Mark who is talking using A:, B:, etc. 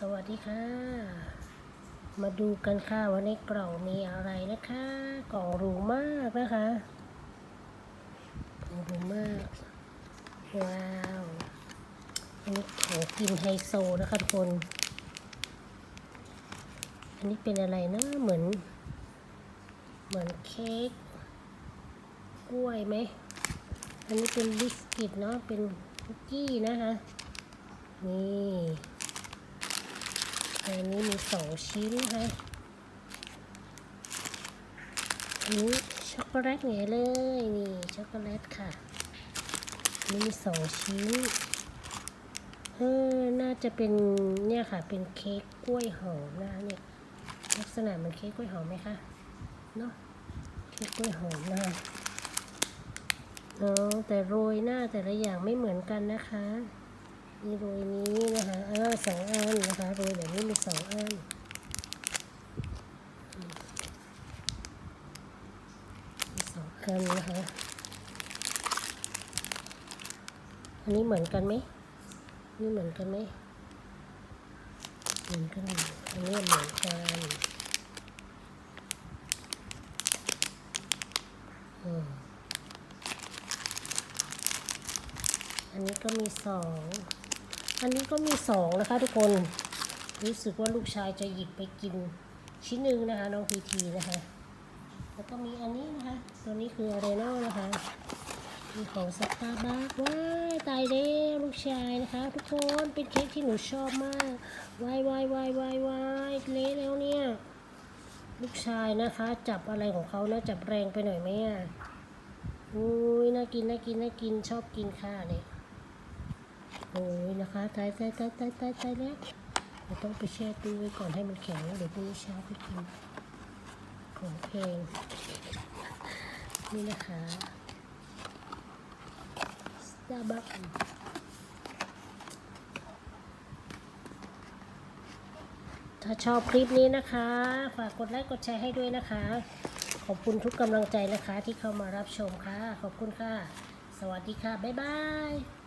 A: สวัสดีค่ะ มาดูกันค่ะว่าในกล่องมีอะไรนะคะ กล่องหรูมากนะคะกล่องหรูมาก ว้าวอันนี้ของกินไฮโซนะคะทุกคน อันนี้เป็นอะไรนะเหมือน เหมือนเค้กกล้วยไหมอันนี้เป็นบิสกิตเนาะเป็นคุกกี้นะคะนี่ อันนี้มีสองชิ้นนะคะอันนี้ช็อกโกแลตไงเลยนี่ช็อกโกแลตค่ะนนี้มีสองชิ้นเออน่าจะเป็นเนี่ยค่ะ เป็นเค้กกล้วยหอมนะคะเนี่ยลักษณะเหมันเค้กกล้วยหอมไหมคะเนาะเค้กกล้วยหอมนะคะเนาะแต่โรยหน้าแต่ละอย่างไม่เหมือนกันนะคะมีโรยนี้นะคะอ่าสองอันนะคะโรยแบบนี้มีสองอันอืม มีสองอันนะคะ อันนี้เหมือนกันไหม นี่เหมือนกันไหม เหมือนกัน อันนี้เหมือนกันอันนี้ก็มีสอง อันนี้ก็มีสองนะคะทุกคน รู้สึกว่าลูกชายจะหยิบไปกินชิ้นหนึ่งนะคะ น้องพีทีนะคะ แล้วก็มีอันนี้นะคะ ตัวนี้คืออะไรเนะนะคะ มีของสตาร์บัคว้ายตายแล้วลูกชายนะคะ ทุกคนเป็นเค้กที่หนูชอบมากวายวายวายวายวายเละแล้วเนี่ย ลูกชายนะคะ จับอะไรของเขานะจับแรงไปหน่อยไหมอะอุ้ยน่ากินน่ากินน่ากินชอบกินค่ะเนี่ยโอ้ยนะคะตายตายตายตายตายตายแล้วเราต้องไปแช่ตู้ไว้ก่อนให้มันแข็งเดี๋ยวพรุ่งนี้เช้าไปกิน ของเพลง นี่นะคะสตาร์บัคถ้าชอบคลิปนี้นะคะ ฝากกดไลค์กดแชร์ให้ด้วยนะคะ ขอบคุณทุกกำลังใจนะคะที่เข้ามารับชมค่ะ ขอบคุณค่ะ สวัสดีค่ะ บ๊ายบาย